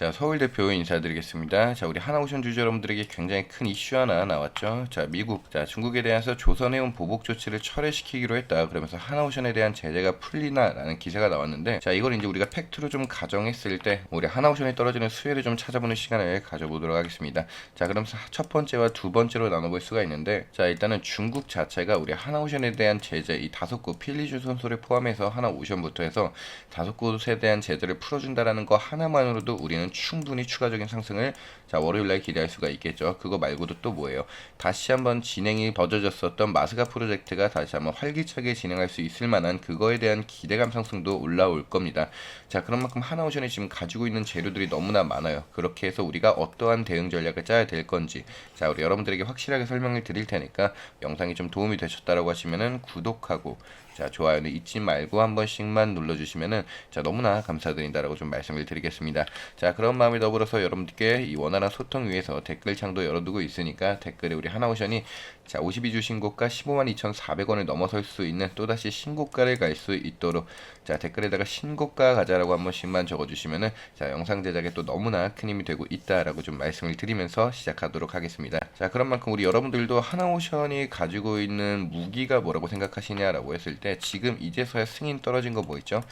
자, 서울 대표 인사드리겠습니다. 자, 우리 하나오션 주주 여러분들에게 굉장히 큰 이슈 하나 나왔죠. 자, 미국, 자, 중국에 대해서 조선해운 보복 조치를 철회시키기로 했다. 그러면서 하나오션에 대한 제재가 풀리나라는 기사가 나왔는데, 자, 이걸 이제 우리가 팩트로 좀 가정했을 때, 우리 하나오션에 떨어지는 수혜를 좀 찾아보는 시간을 가져보도록 하겠습니다. 자, 그럼 첫 번째와 두 번째로 나눠볼 수가 있는데, 자, 일단은 중국 자체가 우리 하나오션에 대한 제재, 이 다섯 곳 필리주 선소를 포함해서 하나오션부터 해서 다섯 곳에 대한 제재를 풀어준다라는 거 하나만으로도 우리는 충분히 추가적인 상승을 자 월요일날 기대할 수가 있겠죠. 그거 말고도 또 뭐예요? 다시 한번 진행이 더뎌졌었던 마스가 프로젝트가 다시 한번 활기차게 진행할 수 있을 만한 그거에 대한 기대감 상승도 올라올 겁니다. 자 그런 만큼 하나오션이 지금 가지고 있는 재료들이 너무나 많아요. 그렇게 해서 우리가 어떠한 대응 전략을 짜야 될 건지 자 우리 여러분들에게 확실하게 설명을 드릴 테니까 영상이 좀 도움이 되셨다라고 하시면은 구독하고 자 좋아요는 잊지 말고 한 번씩만 눌러주시면은 자 너무나 감사드린다라고 좀 말씀을 드리겠습니다. 자 그런 마음에 더불어서 여러분들께 이 원활한 소통 위해서 댓글창도 열어두고 있으니까 댓글에 우리 하나오션이 자 52주 신고가 15만 2,400원을 넘어설 수 있는 또다시 신고가를 갈 수 있도록 자 댓글에다가 신고가 가자라고 한 번씩만 적어 주시면은 자 영상 제작에 또 너무나 큰 힘이 되고 있다라고 좀 말씀을 드리면서 시작하도록 하겠습니다. 자 그런 만큼 우리 여러분들도 하나오션이 가지고 있는 무기가 뭐라고 생각하시냐라고 했을 때 지금 이제서야 승인 떨어진 거 보이죠?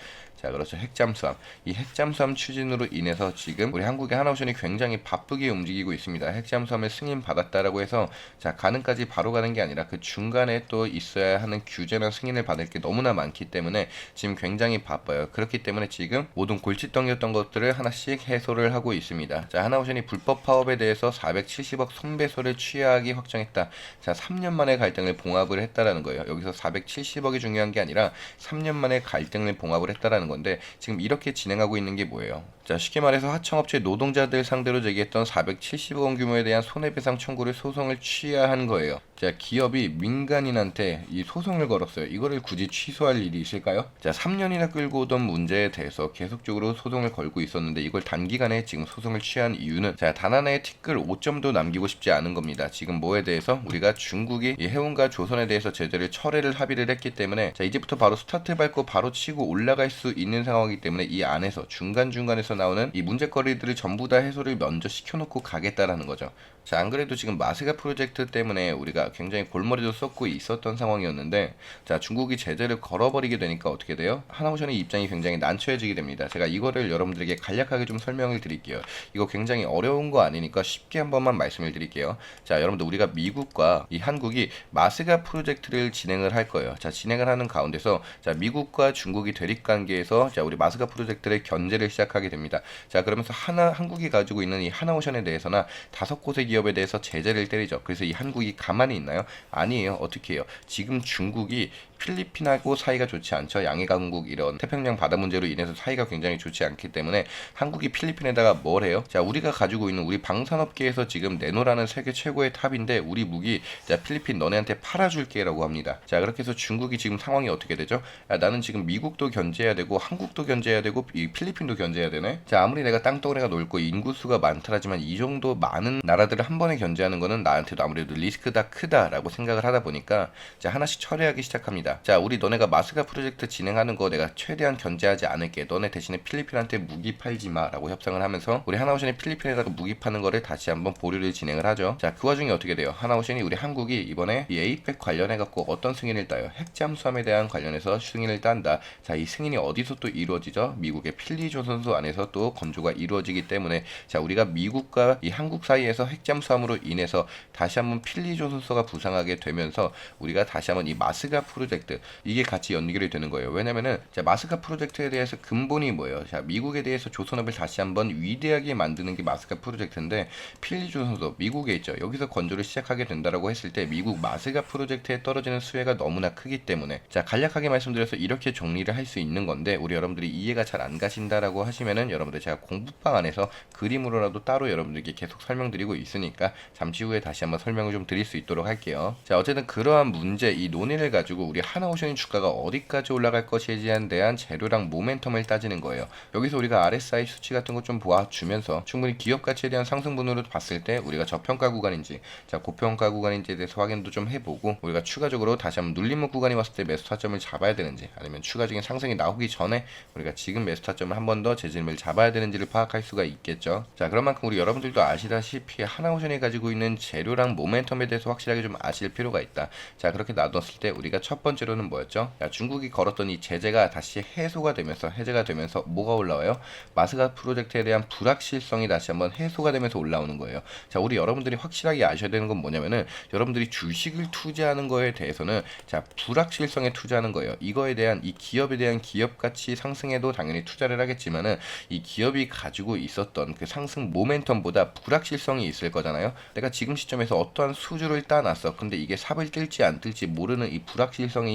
자 그렇죠. 핵잠수함. 이 핵잠수함 추진으로 인해서 지금 우리 한국의 하나오션이 굉장히 바쁘게 움직이고 있습니다. 핵잠수함을 승인 받았다라고 해서 자 가능까지 바로 가는 게 아니라 그 중간에 또 있어야 하는 규제나 승인을 받을 게 너무나 많기 때문에 지금 굉장히 바빠요. 그렇기 때문에 지금 모든 골칫덩이였던 것들을 하나씩 해소를 하고 있습니다. 자 하나오션이 불법 파업에 대해서 470억 손배소를 취하하기 확정했다. 자 3년 만에 갈등을 봉합을 했다라는 거예요. 여기서 470억이 중요한 게 아니라 3년 만에 갈등을 봉합을 했다라는 건데 지금 이렇게 진행하고 있는 게 뭐예요? 자 쉽게 말해서 하청업체 노동자들 상대로 제기했던 470억 원 규모에 대한 손해배상 청구를 소송을 취하한 거예요. 자 기업이 민간인한테 이 소송을 걸었어요. 이거를 굳이 취소할 일이 있을까요? 자 3년이나 끌고 오던 문제에 대해서 계속적으로 소송을 걸고 있었는데 이걸 단기간에 지금 소송을 취한 이유는 자 단 하나의 티끌 5점도 남기고 싶지 않은 겁니다. 지금 뭐에 대해서 우리가 중국이 이 해운과 조선에 대해서 제재를 철회를 합의를 했기 때문에 자 이제부터 바로 스타트 밟고 바로 치고 올라갈 수 있는 상황이기 때문에 이 안에서 중간 중간에서 나오는 이 문제거리들을 전부 다 해소를 먼저 시켜놓고 가겠다라는 거죠. 자, 안 그래도 지금 마스가 프로젝트 때문에 우리가 굉장히 골머리도 쏟고 있었던 상황이었는데, 자, 중국이 제재를 걸어버리게 되니까 어떻게 돼요? 하나오션의 입장이 굉장히 난처해지게 됩니다. 제가 이거를 여러분들에게 간략하게 좀 설명을 드릴게요. 이거 굉장히 어려운 거 아니니까 쉽게 한 번만 말씀을 드릴게요. 자, 여러분들 우리가 미국과 이 한국이 마스가 프로젝트를 진행을 할 거예요. 자, 진행을 하는 가운데서 자, 미국과 중국이 대립 관계에서 자, 우리 마스가 프로젝트를 견제를 시작하게 됩니다. 자, 그러면서 하나 한국이 가지고 있는 이 하나오션에 대해서나 다섯 곳의 기업 에 대해서 제재를 때리죠. 그래서 이 한국이 가만히 있나요? 아니에요. 어떻게 해요? 지금 중국이 필리핀하고 사이가 좋지 않죠. 양해 강국 이런 태평양 바다 문제로 인해서 사이가 굉장히 좋지 않기 때문에 한국이 필리핀에다가 뭘 해요? 자, 우리가 가지고 있는 우리 방산업계에서 지금 내노라는 세계 최고의 탑인데 우리 무기 자, 필리핀 너네한테 팔아줄게라고 합니다. 자, 그렇게 해서 중국이 지금 상황이 어떻게 되죠? 야, 나는 지금 미국도 견제해야 되고 한국도 견제해야 되고 이 필리핀도 견제해야 되네. 자, 아무리 내가 땅덩어리가 넓고 인구수가 많더라지만 이 정도 많은 나라들을 한 번에 견제하는 거는 나한테도 아무래도 리스크가 크다라고 생각을 하다 보니까 자, 하나씩 처리하기 시작합니다. 자, 우리 너네가 마스가 프로젝트 진행하는 거 내가 최대한 견제하지 않을게. 너네 대신에 필리핀한테 무기 팔지 마라고 협상을 하면서 우리 하나오션이 필리핀에다가 무기 파는 거를 다시 한번 보류를 진행을 하죠. 자, 그 와중에 어떻게 돼요? 하나오션이 우리 한국이 이번에 이 에이펙 관련해 갖고 어떤 승인을 따요? 핵잠수함에 대한 관련해서 승인을 딴다. 자, 이 승인이 어디서 또 이루어지죠? 미국의 필리 조선소 안에서 또 건조가 이루어지기 때문에 자, 우리가 미국과 이 한국 사이에서 핵잠수함으로 인해서 다시 한번 필리 조선소가 부상하게 되면서 우리가 다시 한번 이 마스가 프로젝트 이게 같이 연결이 되는 거예요. 왜냐면은 자, 마스카 프로젝트에 대해서 근본이 뭐예요? 자, 미국에 대해서 조선업을 다시 한번 위대하게 만드는 게 마스카 프로젝트인데 필리 조선소 미국에 있죠. 여기서 건조를 시작하게 된다라고 했을 때 미국 마스카 프로젝트에 떨어지는 수혜가 너무나 크기 때문에 자, 간략하게 말씀드려서 이렇게 정리를 할 수 있는 건데 우리 여러분들이 이해가 잘 안 가신다라고 하시면은 여러분들 제가 공부방 안에서 그림으로라도 따로 여러분들께 계속 설명드리고 있으니까 잠시 후에 다시 한번 설명을 좀 드릴 수 있도록 할게요. 자, 어쨌든 그러한 문제 이 논의를 가지고 우리 하나오션이 주가가 어디까지 올라갈 것이에 대한 재료랑 모멘텀을 따지는 거예요. 여기서 우리가 RSI 수치 같은 것 좀 보아주면서 충분히 기업 가치에 대한 상승분으로 봤을 때 우리가 저평가 구간인지 자 고평가 구간인지에 대해서 확인도 좀 해보고 우리가 추가적으로 다시 한번 눌림목 구간이 왔을 때 매수 타점을 잡아야 되는지 아니면 추가적인 상승이 나오기 전에 우리가 지금 매수 타점을 한 번 더 재진을 잡아야 되는지를 파악할 수가 있겠죠. 자 그런 만큼 우리 여러분들도 아시다시피 하나오션이 가지고 있는 재료랑 모멘텀에 대해서 확실하게 좀 아실 필요가 있다. 자 그렇게 나눴을 때 우리가 첫 번째 로는 뭐였죠? 야, 중국이 걸었던 이 제재가 다시 해소가 되면서 해제가 되면서 뭐가 올라와요? 마스가 프로젝트에 대한 불확실성이 다시 한번 해소가 되면서 올라오는 거예요. 자 우리 여러분들이 확실하게 아셔야 되는 건 뭐냐면은 여러분들이 주식을 투자하는 거에 대해서는 자 불확실성에 투자하는 거예요. 이거에 대한 이 기업에 대한 기업 가치 상승에도 당연히 투자를 하겠지만은 이 기업이 가지고 있었던 그 상승 모멘텀보다 불확실성이 있을 거잖아요. 내가 지금 시점에서 어떠한 수주를 따놨어. 근데 이게 삽을 뜰지 안 뜰지 모르는 이 불확실성이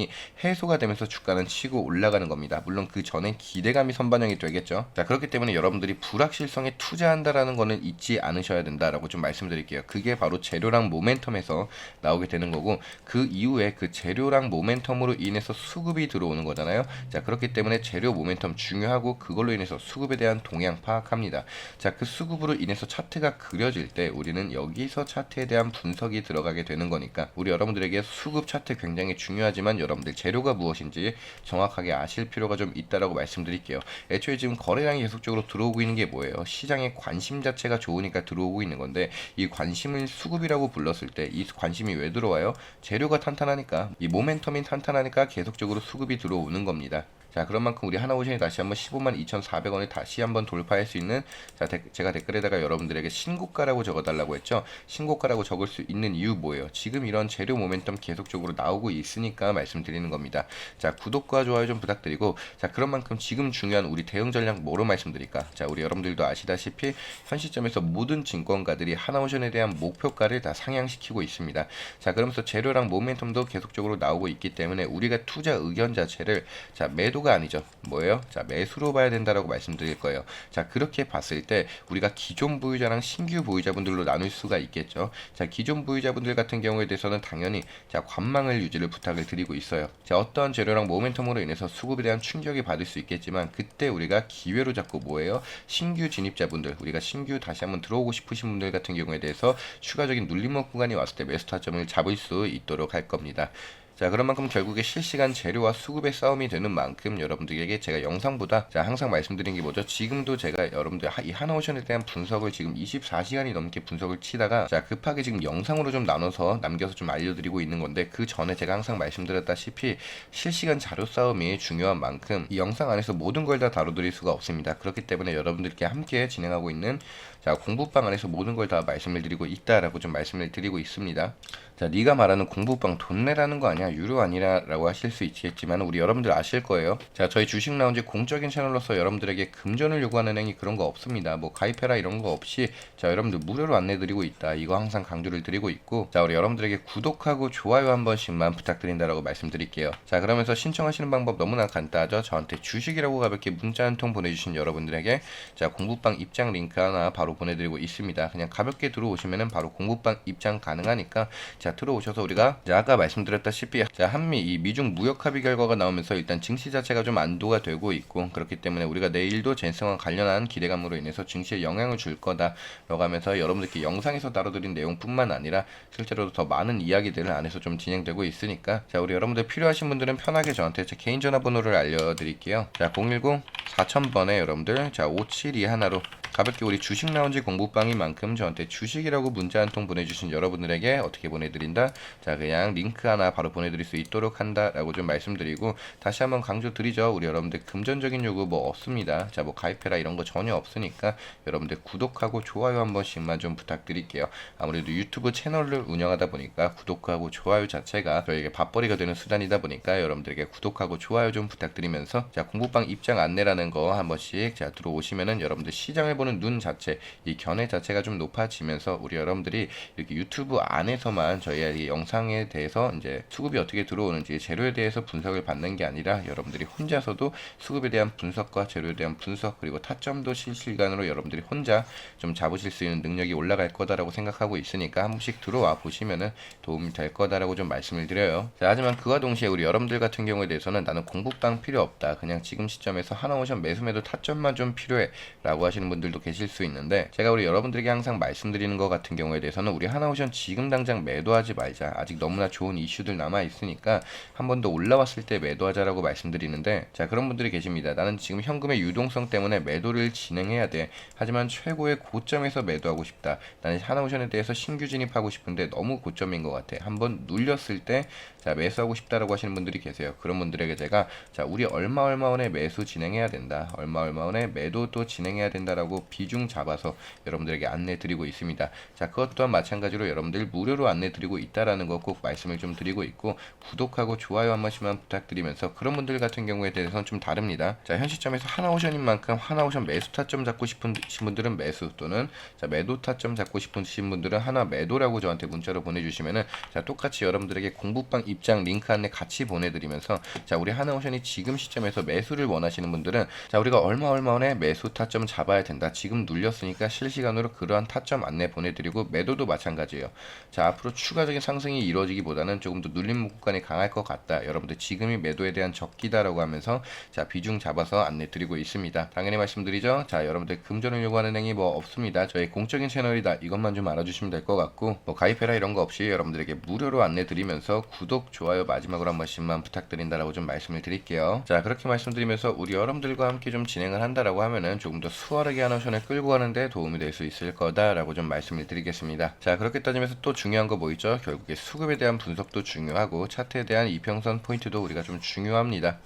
해소가 되면서 주가는 치고 올라가는 겁니다. 물론 그 전에 기대감이 선반영이 되겠죠. 자 그렇기 때문에 여러분들이 불확실성에 투자한다라는 거는 잊지 않으셔야 된다라고 좀 말씀드릴게요. 그게 바로 재료랑 모멘텀에서 나오게 되는 거고 그 이후에 그 재료랑 모멘텀으로 인해서 수급이 들어오는 거잖아요. 자 그렇기 때문에 재료 모멘텀 중요하고 그걸로 인해서 수급에 대한 동향 파악합니다. 자 그 수급으로 인해서 차트가 그려질 때 우리는 여기서 차트에 대한 분석이 들어가게 되는 거니까 우리 여러분들에게 수급 차트 굉장히 중요하지만 여러분들 재료가 무엇인지 정확하게 아실 필요가 좀 있다라고 말씀드릴게요. 애초에 지금 거래량이 계속적으로 들어오고 있는 게 뭐예요? 시장의 관심 자체가 좋으니까 들어오고 있는 건데 이 관심을 수급이라고 불렀을 때 이 관심이 왜 들어와요? 재료가 탄탄하니까 이 모멘텀이 탄탄하니까 계속적으로 수급이 들어오는 겁니다. 자 그런 만큼 우리 하나오션이 다시 한번 15만 2,400원에 다시 한번 돌파할 수 있는 자 데, 제가 댓글에다가 여러분들에게 신고가라고 적어달라고 했죠? 신고가라고 적을 수 있는 이유 뭐예요? 지금 이런 재료 모멘텀 계속적으로 나오고 있으니까 말씀드리는 겁니다. 자 구독과 좋아요 좀 부탁드리고 자 그런 만큼 지금 중요한 우리 대응 전략 뭐로 말씀드릴까? 자 우리 여러분들도 아시다시피 현 시점에서 모든 증권가들이 하나오션에 대한 목표가를 다 상향시키고 있습니다. 자 그러면서 재료랑 모멘텀도 계속적으로 나오고 있기 때문에 우리가 투자 의견 자체를 자 매도 매도가 아니죠. 뭐예요? 자, 매수로 봐야 된다라고 말씀드릴 거예요. 자, 그렇게 봤을 때 우리가 기존 보유자랑 신규 보유자분들로 나눌 수가 있겠죠. 자, 기존 보유자분들 같은 경우에 대해서는 당연히 자, 관망을 유지를 부탁을 드리고 있어요. 자, 어떤 재료랑 모멘텀으로 인해서 수급에 대한 충격이 받을 수 있겠지만 그때 우리가 기회로 잡고 뭐예요? 신규 진입자분들, 우리가 신규 다시 한번 들어오고 싶으신 분들 같은 경우에 대해서 추가적인 눌림목 구간이 왔을 때 매수 타점을 잡을 수 있도록 할 겁니다. 자 그런 만큼 결국에 실시간 재료와 수급의 싸움이 되는 만큼 여러분들에게 제가 영상보다 자 항상 말씀드린 게 뭐죠? 지금도 제가 여러분들 이 하나오션에 대한 분석을 지금 24시간이 넘게 분석을 치다가 자 급하게 지금 영상으로 좀 나눠서 남겨서 좀 알려드리고 있는 건데 그 전에 제가 항상 말씀드렸다시피 실시간 자료 싸움이 중요한 만큼 이 영상 안에서 모든 걸 다 다뤄드릴 수가 없습니다. 그렇기 때문에 여러분들께 함께 진행하고 있는 자 공부방 안에서 모든 걸 다 말씀을 드리고 있다라고 좀 말씀을 드리고 있습니다 자, 네가 말하는 공부방 돈 내라는 거 아니야? 유료 아니라라고 하실 수 있겠지만 우리 여러분들 아실 거예요. 자, 저희 주식 라운지 공적인 채널로서 여러분들에게 금전을 요구하는 행위 그런 거 없습니다. 뭐 가입해라 이런 거 없이 자, 여러분들 무료로 안내 드리고 있다. 이거 항상 강조를 드리고 있고 자, 우리 여러분들에게 구독하고 좋아요 한 번씩만 부탁드린다라고 말씀드릴게요. 자, 그러면서 신청하시는 방법 너무나 간단하죠. 저한테 주식이라고 가볍게 문자 한 통 보내 주신 여러분들에게 자, 공부방 입장 링크 하나 바로 보내 드리고 있습니다. 그냥 가볍게 들어오시면은 바로 공부방 입장 가능하니까 자 들어오셔서 우리가 자, 아까 말씀드렸다시피 자 한미 이 미중 무역 합의 결과가 나오면서 일단 증시 자체가 좀 안도가 되고 있고 그렇기 때문에 우리가 내일도 젠성과 관련한 기대감으로 인해서 증시에 영향을 줄 거다라고 하면서 여러분들께 영상에서 다뤄드린 내용뿐만 아니라 실제로도 더 많은 이야기들을 안에서 좀 진행되고 있으니까 자 우리 여러분들 필요하신 분들은 편하게 저한테 제 개인 전화번호를 알려드릴게요. 자 010 4000번에 여러분들 자 572 하나로 가볍게 우리 주식 라운지 공부방인 만큼 저한테 주식이라고 문자 한 통 보내주신 여러분들에게 어떻게 보내드린다? 자 그냥 링크 하나 바로 보내드릴 수 있도록 한다라고 좀 말씀드리고 다시 한번 강조 드리죠. 우리 여러분들 금전적인 요구 뭐 없습니다. 자 뭐 가입해라 이런 거 전혀 없으니까 여러분들 구독하고 좋아요 한 번씩만 좀 부탁드릴게요. 아무래도 유튜브 채널을 운영하다 보니까 구독하고 좋아요 자체가 저에게 밥벌이가 되는 수단이다 보니까 여러분들에게 구독하고 좋아요 좀 부탁드리면서 자 공부방 입장 안내라는 거 한 번씩 자 들어오시면은 여러분들 시장을 보는 눈 자체, 이 견해 자체가 좀 높아지면서 우리 여러분들이 이렇게 유튜브 안에서만 저희 이 영상에 대해서 이제 수급이 어떻게 들어오는지 재료에 대해서 분석을 받는 게 아니라 여러분들이 혼자서도 수급에 대한 분석과 재료에 대한 분석 그리고 타점도 실시간으로 여러분들이 혼자 좀 잡으실 수 있는 능력이 올라갈 거다라고 생각하고 있으니까 한 번씩 들어와 보시면은 도움이 될 거다라고 좀 말씀을 드려요. 자, 하지만 그와 동시에 우리 여러분들 같은 경우에 대해서는 나는 공부방 필요 없다. 그냥 지금 시점에서 하나오션 매수매도 타점만 좀 필요해. 라고 하시는 분들 도 계실 수 있는데 제가 우리 여러분들에게 항상 말씀드리는 것 같은 경우에 대해서는 우리 하나오션 지금 당장 매도하지 말자. 아직 너무나 좋은 이슈들 남아 있으니까 한 번 더 올라왔을 때 매도하자라고 말씀드리는데 자, 그런 분들이 계십니다. 나는 지금 현금의 유동성 때문에 매도를 진행해야 돼. 하지만 최고의 고점에서 매도하고 싶다. 나는 하나오션에 대해서 신규 진입하고 싶은데 너무 고점인 것 같아. 한번 눌렸을 때 자, 매수하고 싶다라고 하시는 분들이 계세요. 그런 분들에게 제가 자, 우리 얼마 얼마 원에 매수 진행해야 된다. 얼마 얼마 원에 매도 또 진행해야 된다라고 비중 잡아서 여러분들에게 안내 드리고 있습니다. 자, 그것 또한 마찬가지로 여러분들 무료로 안내 드리고 있다라는 거 꼭 말씀을 좀 드리고 있고 구독하고 좋아요 한 번씩만 부탁드리면서 그런 분들 같은 경우에 대해서는 좀 다릅니다. 자, 현 시점에서 하나오션인 만큼 하나오션 매수 타점 잡고 싶은 분들은 매수 또는 자, 매도 타점 잡고 싶으신 분들은 하나 매도라고 저한테 문자로 보내주시면은 자, 똑같이 여러분들에게 공부방 입장 링크 안내 같이 보내드리면서 자, 우리 하나오션이 지금 시점에서 매수를 원하시는 분들은 자, 우리가 얼마 얼마 원에 매수 타점 잡아야 된다. 지금 눌렸으니까 실시간으로 그러한 타점 안내 보내드리고 매도도 마찬가지예요. 자, 앞으로 추가적인 상승이 이루어지기보다는 조금 더 눌림 구간이 강할 것 같다. 여러분들 지금이 매도에 대한 적기다라고 하면서 자, 비중 잡아서 안내 드리고 있습니다. 당연히 말씀드리죠. 자, 여러분들 금전을 요구하는 행위 뭐 없습니다. 저희 공적인 채널이다. 이것만 좀 알아주시면 될 것 같고 뭐 가입해라 이런 거 없이 여러분들에게 무료로 안내 드리면서 구독, 좋아요 마지막으로 한 번씩만 부탁드린다라고 좀 말씀을 드릴게요. 자, 그렇게 말씀드리면서 우리 여러분들과 함께 좀 진행을 한다라고 하면은 조금 더 수월하게 하 나션에 끌고 가는데 도움이 될 수 있을 거다라고 좀 말씀을 드리겠습니다. 자, 그렇게 따지면서 또 중요한 거 뭐 있죠? 결국에 수급에 대한 분석도 중요하고 차트에 대한 이평선 포인트도 우리가 좀 중요합니다.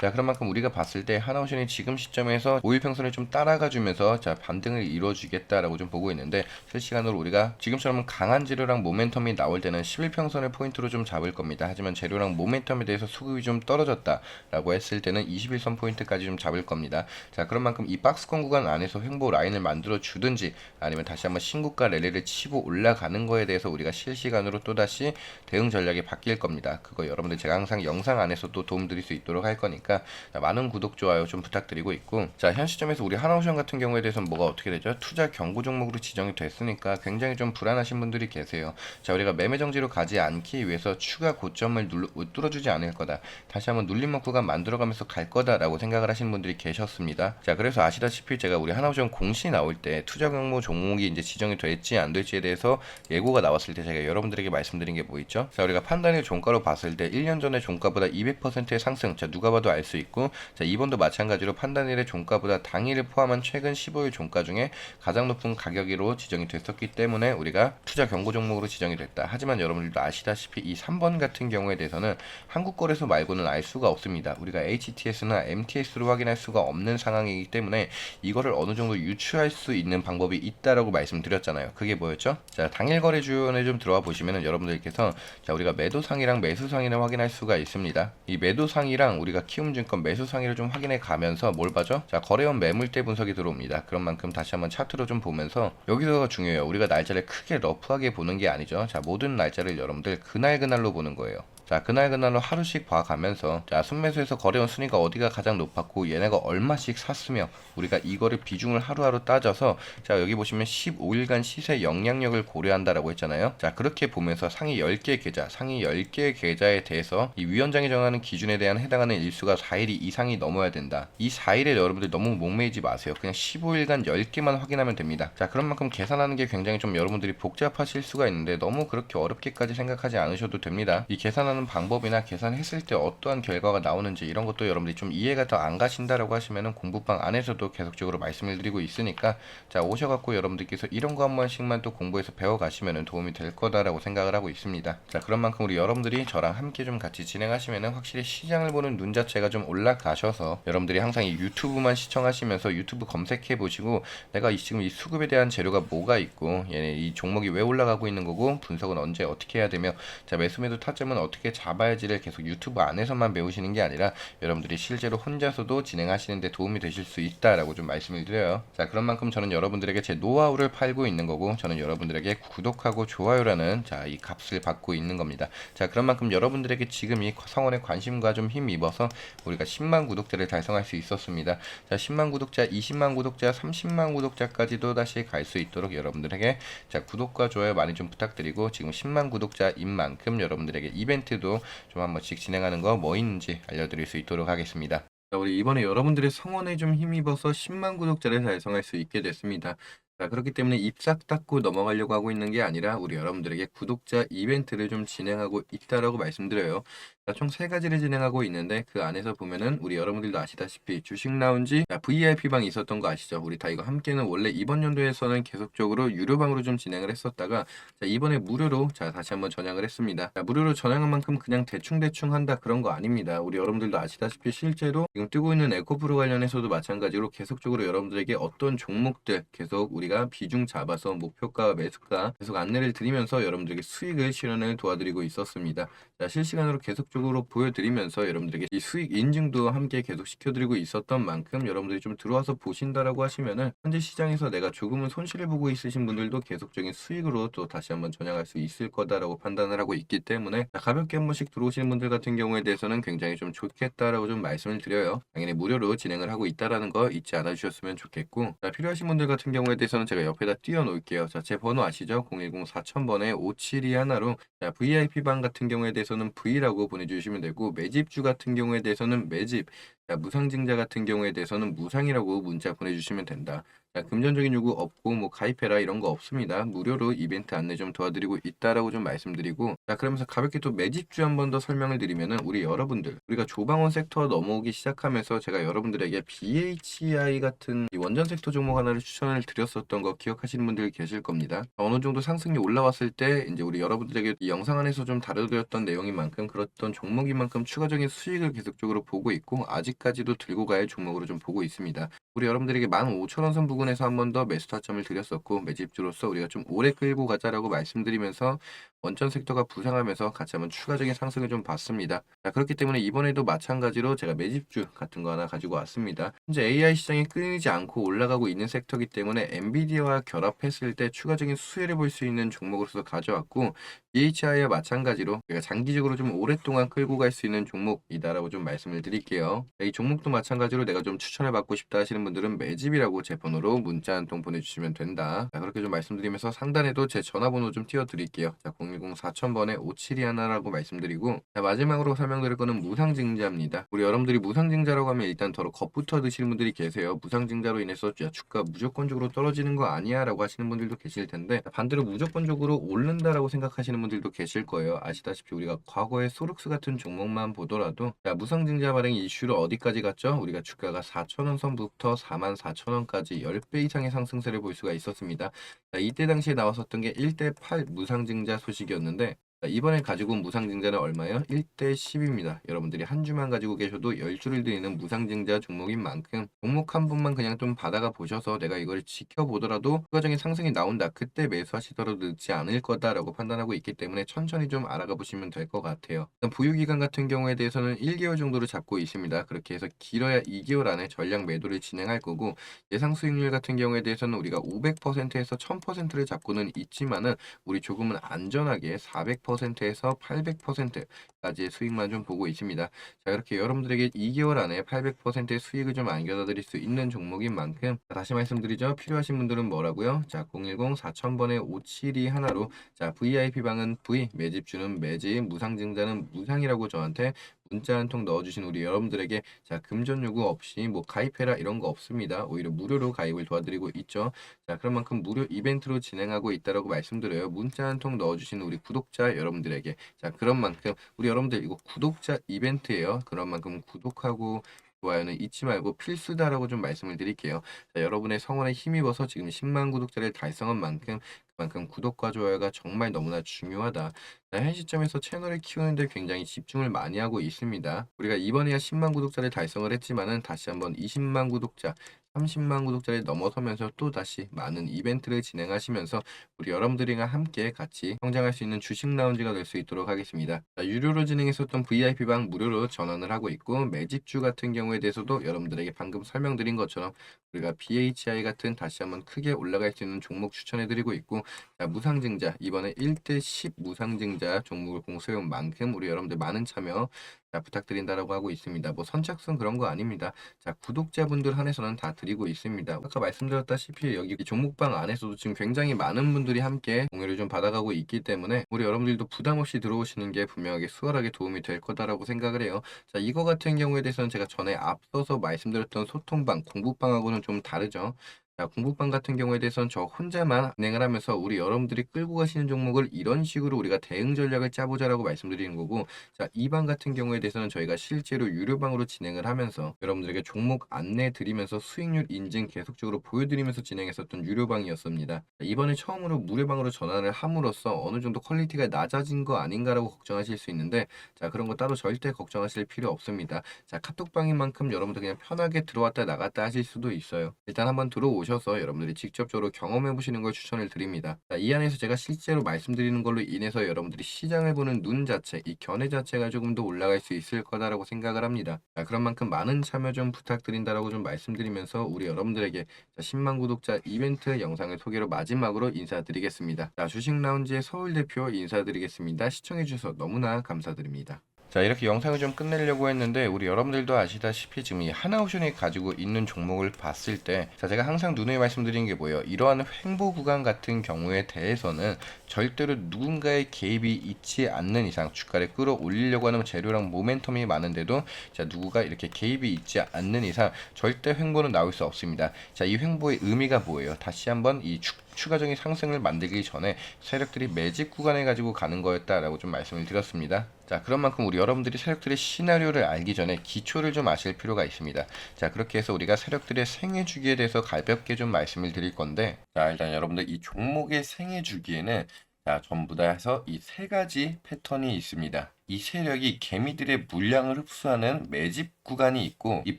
자, 그런 만큼 우리가 봤을 때 하나오션이 지금 시점에서 5일 평선을 좀 따라가 주면서 자, 반등을 이루어주겠다라고 좀 보고 있는데 실시간으로 우리가 지금처럼 강한 재료랑 모멘텀이 나올 때는 11 평선을 포인트로 좀 잡을 겁니다. 하지만 재료랑 모멘텀에 대해서 수급이 좀 떨어졌다라고 했을 때는 21선 포인트까지 좀 잡을 겁니다. 자, 그런 만큼 이 박스권 구간 안에서 횡보 라인을 만들어 주든지 아니면 다시 한번 신고가 랠리를 치고 올라가는 거에 대해서 우리가 실시간으로 또다시 대응 전략이 바뀔 겁니다. 그거 여러분들 제가 항상 영상 안에서도 도움 드릴 수 있도록 할 거니까 자, 많은 구독, 좋아요 좀 부탁드리고 있고 자, 현 시점에서 우리 하나오션 같은 경우에 대해서는 뭐가 어떻게 되죠? 투자 경고 종목으로 지정이 됐으니까 굉장히 좀 불안하신 분들이 계세요. 자, 우리가 매매 정지로 가지 않기 위해서 추가 고점을 눌러, 뚫어주지 않을 거다. 다시 한번 눌림목 구간 만들어가면서 갈 거다라고 생각을 하시는 분들이 계셨습니다. 자, 그래서 아시다시피 제가 우리 하나오션 공시 나올 때 투자 경고 종목이 이제 지정이 될지 안 될지에 대해서 예고가 나왔을 때 제가 여러분들에게 말씀드린 게 뭐 있죠? 자, 우리가 판단일 종가로 봤을 때 1년 전에 종가보다 200%의 상승. 자, 누가 봐도 알수 있고 자, 이번도 마찬가지로 판단일의 종가보다 당일을 포함한 최근 15일 종가 중에 가장 높은 가격으로 지정이 됐었기 때문에 우리가 투자 경고 종목으로 지정이 됐다. 하지만 여러분들도 아시다시피 이 3번 같은 경우에 대해서는 한국 거래소 말고는 알 수가 없습니다. 우리가 HTS나 MTS로 확인할 수가 없는 상황이기 때문에 이거를 어느 정도 유추할 수 있는 방법이 있다라고 말씀드렸잖아요. 그게 뭐였죠? 자, 당일 거래 주연에 좀 들어와 보시면은 여러분들께서 자, 우리가 매도상이랑 매수상이를 확인할 수가 있습니다. 이 매도상이랑 우리가 키움 증권 매수상이를 좀 확인해 가면서 뭘 봐죠? 자, 거래원 매물대 분석이 들어옵니다. 그런 만큼 다시 한번 차트로 좀 보면서 여기서가 중요해요. 우리가 날짜를 크게 러프하게 보는 게 아니죠. 자, 모든 날짜를 여러분들 그날 그날로 보는 거예요. 자, 그날 그날로 하루씩 봐가면서 자, 순매수에서 거래원 순위가 어디가 가장 높았고 얘네가 얼마씩 샀으며 우리가 이거를 비중을 하루하루 따져서 자, 여기 보시면 15일간 시세 영향력을 고려한다라고 했잖아요. 자, 그렇게 보면서 상위 10개 계좌, 상위 10개 계좌에 대해서 이 위원장이 정하는 기준에 대한 해당하는 일수가 4일이 이상이 넘어야 된다. 이 4일에 여러분들 너무 목매이지 마세요. 그냥 15일간 10개만 확인하면 됩니다. 자, 그런 만큼 계산하는 게 굉장히 좀 여러분들이 복잡하실 수가 있는데 너무 그렇게 어렵게까지 생각하지 않으셔도 됩니다. 이 계산하는 방법이나 계산했을 때 어떠한 결과가 나오는지 이런 것도 여러분들이 좀 이해가 더 안 가신다라고 하시면은 공부방 안에서도 계속적으로 말씀을 드리고 있으니까 자 오셔갖고 여러분들께서 이런 거 한 번씩만 또 공부해서 배워 가시면은 도움이 될 거다라고 생각을 하고 있습니다. 자 그런 만큼 우리 여러분들이 저랑 함께 좀 같이 진행하시면은 확실히 시장을 보는 눈 자체가 좀 올라가셔서 여러분들이 항상 이 유튜브만 시청하시면서 유튜브 검색해 보시고 내가 이 지금 이 수급에 대한 재료가 뭐가 있고 얘네 이 종목이 왜 올라가고 있는 거고 분석은 언제 어떻게 해야 되며 자 매수매도 타점은 어떻게 잡아야지를 계속 유튜브 안에서만 배우시는 게 아니라 여러분들이 실제로 혼자서도 진행하시는데 도움이 되실 수 있다라고 좀 말씀을 드려요. 자 그런 만큼 저는 여러분들에게 제 노하우를 팔고 있는 거고 저는 여러분들에게 구독하고 좋아요라는 자 이 값을 받고 있는 겁니다. 자 그런 만큼 여러분들에게 지금 이 성원의 관심과 좀 힘입어서 우리가 10만 구독자를 달성할 수 있었습니다. 자 10만 구독자, 20만 구독자, 30만 구독자까지도 다시 갈 수 있도록 여러분들에게 자 구독과 좋아요 많이 좀 부탁드리고 지금 10만 구독자인 만큼 여러분들에게 이벤트 도 좀 한 번씩 진행하는 거 뭐 있는지 알려드릴 수 있도록 하겠습니다. 자, 우리 이번에 여러분들의 성원에 좀 힘입어서 10만 구독자를 달성할 수 있게 됐습니다. 자, 그렇기 때문에 입싹 닫고 넘어가려고 하고 있는 게 아니라 우리 여러분들에게 구독자 이벤트를 좀 진행하고 있다라고 말씀드려요. 자, 총세 가지를 진행하고 있는데 그 안에서 보면은 우리 여러분들도 아시다시피 주식 라운지 자, VIP방이 있었던 거 아시죠? 우리 다 이거 함께는 원래 이번 연도에서는 계속적으로 유료방으로 좀 진행을 했었다가 자, 이번에 무료로 자, 다시 한번 전향을 했습니다. 자, 무료로 전향한 만큼 그냥 대충대충 한다 그런 거 아닙니다. 우리 여러분들도 아시다시피 실제로 지금 뜨고 있는 에코프로 관련해서도 마찬가지로 계속적으로 여러분들에게 어떤 종목들 계속 우리가 비중 잡아서 목표가 매수가 계속 안내를 드리면서 여러분들에게 수익을 실현을 도와드리고 있었습니다. 자, 실시간으로 계속적으로 보여드리면서 여러분들에게 이 수익 인증도 함께 계속 시켜드리고 있었던 만큼 여러분들이 좀 들어와서 보신다라고 하시면은 현재 시장에서 내가 조금은 손실을 보고 있으신 분들도 계속적인 수익으로 또 다시 한번 전향할 수 있을 거다라고 판단을 하고 있기 때문에 자, 가볍게 한 번씩 들어오시는 분들 같은 경우에 대해서는 굉장히 좀 좋겠다라고 좀 말씀을 드려요. 당연히 무료로 진행을 하고 있다라는 거 잊지 않아 주셨으면 좋겠고 자, 필요하신 분들 같은 경우에 대해서는 제가 옆에다 띄워 놓을게요. 자, 제 번호 아시죠? 010 4000번에 572 하나로 자, VIP방 같은 경우에 대해서는 V라고 보내 주시면 되고 매집주 같은 경우에 대해서는 매집 자, 무상증자 같은 경우에 대해서는 무상이라고 문자 보내주시면 된다. 자, 금전적인 요구 없고 뭐 가입해라 이런 거 없습니다. 무료로 이벤트 안내 좀 도와드리고 있다라고 좀 말씀드리고 자 그러면서 가볍게 또 매집주 한 번 더 설명을 드리면은 우리 여러분들 우리가 조방원 섹터 넘어오기 시작하면서 제가 여러분들에게 BHI 같은 이 원전 섹터 종목 하나를 추천을 드렸었던 거 기억하시는 분들 계실 겁니다. 어느 정도 상승이 올라왔을 때 이제 우리 여러분들에게 이 영상 안에서 좀 다뤄드렸던 내용인 만큼 그렇던 종목인 만큼 추가적인 수익을 계속적으로 보고 있고 아직 까지도 들고 가야 종목으로 좀 보고 있습니다. 우리 여러분들에게 15,000원 선 부근에서 한 번 더 매수 타점을 드렸었고 매집주로서 우리가 좀 오래 끌고 가자라고 말씀드리면서 원전 섹터가 부상하면서 같이 한번 추가적인 상승을 좀 봤습니다. 자, 그렇기 때문에 이번에도 마찬가지로 제가 매집주 같은 거 하나 가지고 왔습니다. 현재 AI 시장이 끊이지 않고 올라가고 있는 섹터이기 때문에 엔비디아와 결합했을 때 추가적인 수혜를 볼 수 있는 종목으로서 가져왔고 BHI와 마찬가지로 제가 장기적으로 좀 오랫동안 끌고 갈 수 있는 종목이다라고 좀 말씀을 드릴게요. 자, 이 종목도 마찬가지로 내가 좀 추천을 받고 싶다 하시는 분들은 매집이라고 제 번호로 문자 한 통 보내주시면 된다. 자, 그렇게 좀 말씀드리면서 상단에도 제 전화번호 좀 띄워드릴게요. 자, 010 4000번에 57이 하나라고 말씀드리고 자, 마지막으로 설명드릴 거는 무상증자입니다. 우리 여러분들이 무상증자라고 하면 일단 더러 겁부터 드시는 분들이 계세요. 무상증자로 인해서 야, 주가 무조건적으로 떨어지는 거 아니야 라고 하시는 분들도 계실 텐데 반대로 무조건적으로 오른다라고 생각하시는 분들도 계실 거예요. 아시다시피 우리가 과거에 소룩스 같은 종목만 보더라도 자, 무상증자 발행 이슈로 어디까지 갔죠? 우리가 주가가 4천원 선부터 4만 4천원까지 10배 이상의 상승세를 볼 수가 있었습니다. 자, 이때 당시에 나왔었던 게 1대8 무상증자 소식 이었는데 자, 이번에 가지고 온 무상증자는 얼마예요? 1대 10입니다. 여러분들이 한 주만 가지고 계셔도 10주를 드리는 무상증자 종목인 만큼 종목 한 분만 그냥 좀 받아가 보셔서 내가 이걸 지켜보더라도 추가적인 상승이 나온다. 그때 매수하시더라도 늦지 않을 거다라고 판단하고 있기 때문에 천천히 좀 알아가 보시면 될 것 같아요. 보유기간 같은 경우에 대해서는 1개월 정도를 잡고 있습니다. 그렇게 해서 길어야 2개월 안에 전량 매도를 진행할 거고 예상 수익률 같은 경우에 대해서는 우리가 500%에서 1000%를 잡고는 있지만은 우리 조금은 안전하게 400% 에서 800%까지의 수익만 좀 보고 있습니다. 자, 이렇게 여러분들에게 2개월 안에 800%의 수익을 좀 안겨다 드릴 수 있는 종목인 만큼 자, 다시 말씀드리죠. 필요하신 분들은 뭐라고요? 자, 010 4000번에 572 하나로 자, VIP 방은 V, 매집주는 매집, 무상증자는 무상이라고 저한테 문자 한 통 넣어주신 우리 여러분들에게 자 금전 요구 없이 뭐 가입해라 이런 거 없습니다. 오히려 무료로 가입을 도와드리고 있죠. 자 그런 만큼 무료 이벤트로 진행하고 있다라고 말씀드려요. 문자 한 통 넣어주신 우리 구독자 여러분들에게 자 그런 만큼 우리 여러분들 이거 구독자 이벤트예요. 그런 만큼 구독하고 좋아요는 잊지 말고 필수다라고 좀 말씀을 드릴게요. 자, 여러분의 성원에 힘입어서 지금 10만 구독자를 달성한 만큼 그만큼 구독과 좋아요가 정말 너무나 중요하다. 자, 현 시점에서 채널을 키우는데 굉장히 집중을 많이 하고 있습니다. 우리가 이번에야 10만 구독자를 달성을 했지만은 다시 한번 20만 구독자, 30만 구독자를 넘어서면서 또 다시 많은 이벤트를 진행하시면서 우리 여러분들이랑 함께 같이 성장할 수 있는 주식 라운지가 될 수 있도록 하겠습니다. 자, 유료로 진행했었던 VIP방 무료로 전환을 하고 있고 매집주 같은 경우에 대해서도 여러분들에게 방금 설명드린 것처럼 우리가 BHI 같은 다시 한번 크게 올라갈 수 있는 종목 추천해드리고 있고 자, 무상증자 이번에 1대 10 무상증자 종목을 공수해온 만큼 우리 여러분들 많은 참여 자, 부탁드린다라고 하고 있습니다. 뭐 선착순 그런 거 아닙니다. 자, 구독자분들 한해서는 다 드리고 있습니다. 아까 말씀드렸다시피 여기 이 종목방 안에서도 지금 굉장히 많은 분들이 함께 공유를 좀 받아가고 있기 때문에 우리 여러분들도 부담 없이 들어오시는 게 분명하게 수월하게 도움이 될 거다라고 생각을 해요. 자, 이거 같은 경우에 대해서는 제가 전에 앞서서 말씀드렸던 소통방, 공부방하고는 좀 다르죠. 자, 공부방 같은 경우에 대해서는 저 혼자만 진행을 하면서 우리 여러분들이 끌고 가시는 종목을 이런 식으로 우리가 대응 전략을 짜보자라고 말씀드리는 거고 자, 이 방 같은 경우에 대해서는 저희가 실제로 유료방으로 진행을 하면서 여러분들에게 종목 안내 드리면서 수익률 인증 계속적으로 보여드리면서 진행했었던 유료방이었습니다. 자, 이번에 처음으로 무료방으로 전환을 함으로써 어느 정도 퀄리티가 낮아진 거 아닌가라고 걱정하실 수 있는데 자, 그런 거 따로 절대 걱정하실 필요 없습니다. 자, 카톡방인 만큼 여러분들 그냥 편하게 들어왔다 나갔다 하실 수도 있어요. 일단 한번 들어오셔 서 여러분들이 직접적으로 경험해 보시는 걸 추천을 드립니다. 자, 이 안에서 제가 실제로 말씀드리는 걸로 인해서 여러분들이 시장을 보는 눈 자체, 이 견해 자체가 조금 더 올라갈 수 있을 거다라고 생각을 합니다. 자, 그런 만큼 많은 참여 좀 부탁드린다라고 좀 말씀드리면서 우리 여러분들에게 자, 10만 구독자 이벤트 영상을 소개로 마지막으로 인사드리겠습니다. 자, 주식 라운지의 서울 대표 인사드리겠습니다. 시청해 주셔서 너무나 감사드립니다. 자 이렇게 영상을 좀 끝내려고 했는데 우리 여러분들도 아시다시피 지금 이 하나오션이 가지고 있는 종목을 봤을 때 자 제가 항상 누누이 말씀드리는 게 뭐예요? 이러한 횡보 구간 같은 경우에 대해서는 절대로 누군가의 개입이 있지 않는 이상 주가를 끌어올리려고 하는 재료랑 모멘텀이 많은데도 자 누구가 이렇게 개입이 있지 않는 이상 절대 횡보는 나올 수 없습니다. 자 이 횡보의 의미가 뭐예요? 다시 한번 이 추, 추가적인 상승을 만들기 전에 세력들이 매집 구간을 가지고 가는 거였다라고 좀 말씀을 드렸습니다. 자, 그런 만큼 우리 여러분들이 세력들의 시나리오를 알기 전에 기초를 좀 아실 필요가 있습니다. 자, 그렇게 해서 우리가 세력들의 생애 주기에 대해서 가볍게 좀 말씀을 드릴 건데, 자, 일단 여러분들 이 종목의 생애 주기에는 자, 전부 다 해서 이 세 가지 패턴이 있습니다. 이 세력이 개미들의 물량을 흡수하는 매집 구간이 있고, 이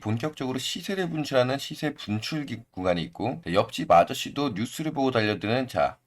본격적으로 시세를 분출하는 시세 분출 기- 구간이 있고, 옆집 아저씨도 뉴스를 보고 달려드는 자,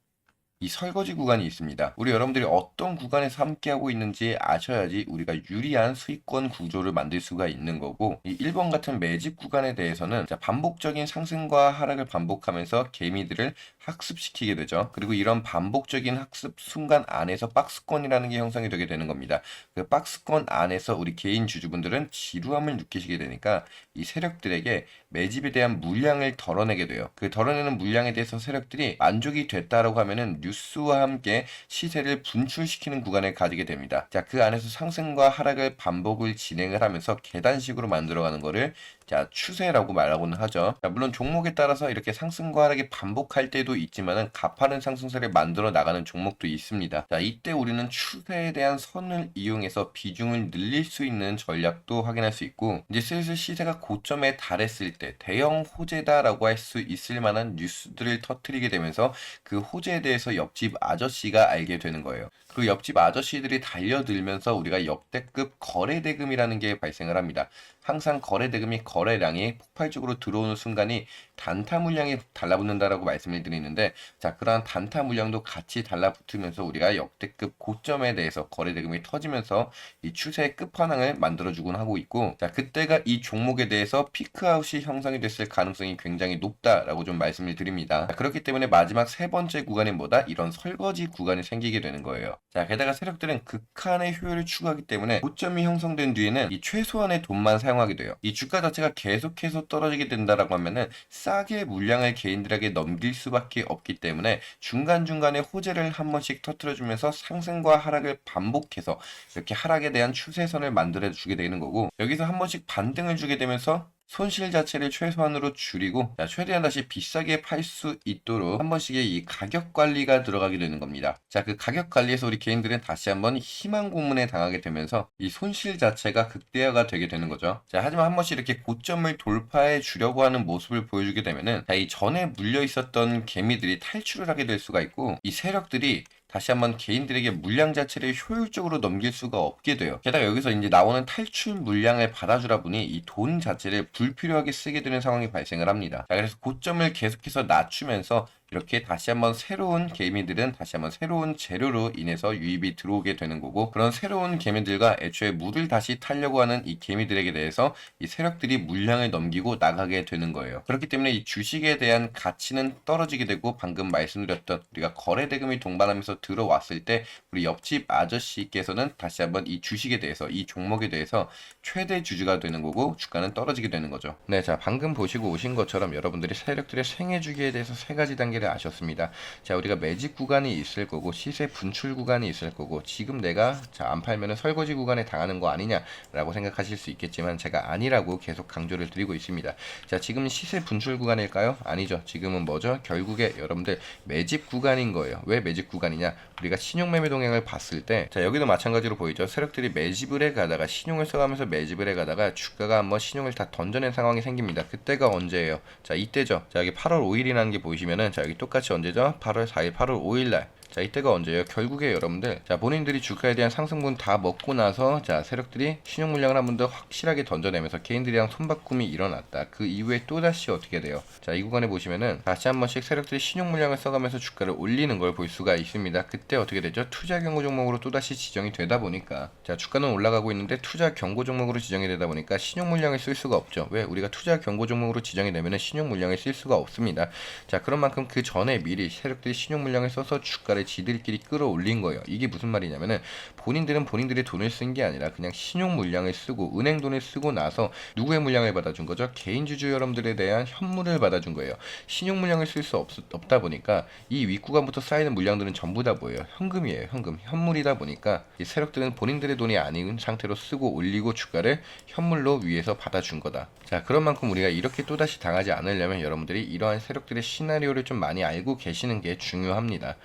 이 설거지 구간이 있습니다. 우리 여러분들이 어떤 구간에서 함께하고 있는지 아셔야지 우리가 유리한 수익권 구조를 만들 수가 있는 거고 이 1번 같은 매집 구간에 대해서는 자, 반복적인 상승과 하락을 반복하면서 개미들을 학습시키게 되죠. 그리고 이런 반복적인 학습 순간 안에서 박스권이라는 게 형성이 되게 되는 겁니다. 그 박스권 안에서 우리 개인 주주분들은 지루함을 느끼시게 되니까 이 세력들에게 매집에 대한 물량을 덜어내게 돼요. 그 덜어내는 물량에 대해서 세력들이 만족이 됐다라고 하면은 뉴스와 함께 시세를 분출시키는 구간을 가지게 됩니다. 자, 그 안에서 상승과 하락을 반복을 진행을 하면서 계단식으로 만들어가는 거를 자, 추세라고 말하고는 하죠. 자, 물론 종목에 따라서 이렇게 상승과 하락이 반복할 때도 있지만은 가파른 상승세를 만들어 나가는 종목도 있습니다. 자, 이때 우리는 추세에 대한 선을 이용해서 비중을 늘릴 수 있는 전략도 확인할 수 있고, 이제 슬슬 시세가 고점에 달했을 때 대형 호재다라고 할 수 있을 만한 뉴스들을 터트리게 되면서 그 호재에 대해서 옆집 아저씨가 알게 되는 거예요. 그 옆집 아저씨들이 달려들면서 우리가 역대급 거래 대금이라는 게 발생을 합니다. 항상 거래 대금이 거래량이 폭발적으로 들어오는 순간이 단타 물량이 달라붙는다라고 말씀을 드리는데 자 그러한 단타 물량도 같이 달라붙으면서 우리가 역대급 고점에 대해서 거래 대금이 터지면서 이 추세의 끝판왕을 만들어주곤 하고 있고 자 그때가 이 종목에 대해서 피크아웃이 형성이 됐을 가능성이 굉장히 높다라고 좀 말씀을 드립니다. 자, 그렇기 때문에 마지막 세 번째 구간이 뭐다? 이런 설거지 구간이 생기게 되는 거예요. 자 게다가 세력들은 극한의 효율을 추구하기 때문에 고점이 형성된 뒤에는 이 최소한의 돈만 사용 하게 돼요. 이 주가 자체가 계속해서 떨어지게 된다라고 하면은 싸게 물량을 개인들에게 넘길 수밖에 없기 때문에 중간중간에 호재를 한 번씩 터트려주면서 상승과 하락을 반복해서 이렇게 하락에 대한 추세선을 만들어 주게 되는 거고 여기서 한 번씩 반등을 주게 되면서 손실 자체를 최소한으로 줄이고 자, 최대한 다시 비싸게 팔 수 있도록 한 번씩의 이 가격 관리가 들어가게 되는 겁니다. 자, 그 가격 관리에서 우리 개인들은 다시 한번 희망 고문에 당하게 되면서 이 손실 자체가 극대화가 되게 되는 거죠. 자, 하지만 한 번씩 이렇게 고점을 돌파해 주려고 하는 모습을 보여주게 되면은 자, 이 전에 물려 있었던 개미들이 탈출을 하게 될 수가 있고 이 세력들이 다시 한번 개인들에게 물량 자체를 효율적으로 넘길 수가 없게 돼요. 게다가 여기서 이제 나오는 탈출 물량을 받아주라 보니 이 돈 자체를 불필요하게 쓰게 되는 상황이 발생을 합니다. 자, 그래서 고점을 계속해서 낮추면서 이렇게 다시 한번 새로운 개미들은 다시 한번 새로운 재료로 인해서 유입이 들어오게 되는 거고 그런 새로운 개미들과 애초에 물을 다시 타려고 하는 이 개미들에게 대해서 이 세력들이 물량을 넘기고 나가게 되는 거예요. 그렇기 때문에 이 주식에 대한 가치는 떨어지게 되고 방금 말씀드렸던 우리가 거래 대금이 동반하면서 들어왔을 때 우리 옆집 아저씨께서는 다시 한번 이 주식에 대해서 이 종목에 대해서 최대 주주가 되는 거고 주가는 떨어지게 되는 거죠. 네, 자 방금 보시고 오신 것처럼 여러분들이 세력들의 생애 주기에 대해서 세 가지 단계를 아셨습니다. 자 우리가 매집 구간이 있을 거고 시세 분출 구간이 있을 거고 지금 내가 자 안 팔면은 설거지 구간에 당하는 거 아니냐라고 생각하실 수 있겠지만 제가 아니라고 계속 강조를 드리고 있습니다. 자 지금 시세 분출 구간일까요? 아니죠. 지금은 뭐죠? 결국에 여러분들 매집 구간인 거예요. 왜 매집 구간이냐? 우리가 신용 매매 동향을 봤을 때, 자 여기도 마찬가지로 보이죠. 세력들이 매집을 해 가다가 신용을 써가면서 매집을 해 가다가 주가가 한번 신용을 다 던져낸 상황이 생깁니다. 그때가 언제예요? 자 이때죠. 자 여기 8월 5일이라는 게 보이시면은 자 여기 똑같이 언제죠? 8월 4일, 8월 5일 날. 자 이때가 언제예요? 결국에 여러분들 자 본인들이 주가에 대한 상승분 다 먹고 나서 자 세력들이 신용 물량을 한 번 더 확실하게 던져내면서 개인들이랑 손바꿈이 일어났다. 그 이후에 또 다시 어떻게 돼요? 자 이 구간에 보시면은 다시 한 번씩 세력들이 신용 물량을 써가면서 주가를 올리는 걸 볼 수가 있습니다. 그때 어떻게 되죠? 투자 경고 종목으로 또 다시 지정이 되다 보니까 자 주가는 올라가고 있는데 투자 경고 종목으로 지정이 되다 보니까 신용 물량을 쓸 수가 없죠. 왜? 우리가 투자 경고 종목으로 지정이 되면은 신용 물량을 쓸 수가 없습니다. 자 그런 만큼 그 전에 미리 세력들이 신용 물량을 써서 주가 를 지들끼리 끌어올린 거예요. 이게 무슨 말이냐면은 본인들은 본인들의 돈을 쓴 게 아니라 그냥 신용 물량을 쓰고 은행 돈을 쓰고 나서 누구의 물량을 받아준 거죠? 개인 주주 여러분들에 대한 현물을 받아준 거예요. 신용 물량을 쓸 수 없다 보니까 이 윗구간부터 쌓이는 물량들은 전부 다 뭐예요? 현금이에요. 현금, 현물이다 보니까 이 세력들은 본인들의 돈이 아닌 상태로 쓰고 올리고 주가를 현물로 위에서 받아준 거다. 자 그런 만큼 우리가 이렇게 또다시 당하지 않으려면 여러분들이 이러한 세력들의 시나리오를 좀 많이 알고 계시는 게 중요합니다.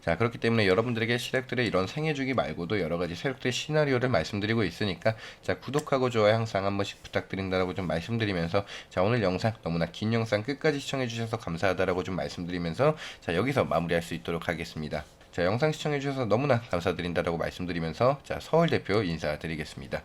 자 그렇기 때문에 여러분들에게 세력들의 이런 생애주기 말고도 여러 가지 세력들의 시나리오를 말씀드리고 있으니까 자 구독하고 좋아요 항상 한 번씩 부탁드린다라고 좀 말씀드리면서 자 오늘 영상 너무나 긴 영상 끝까지 시청해 주셔서 감사하다라고 좀 말씀드리면서 자 여기서 마무리할 수 있도록 하겠습니다. 자 영상 시청해 주셔서 너무나 감사드린다라고 말씀드리면서 자 서울 대표 인사드리겠습니다.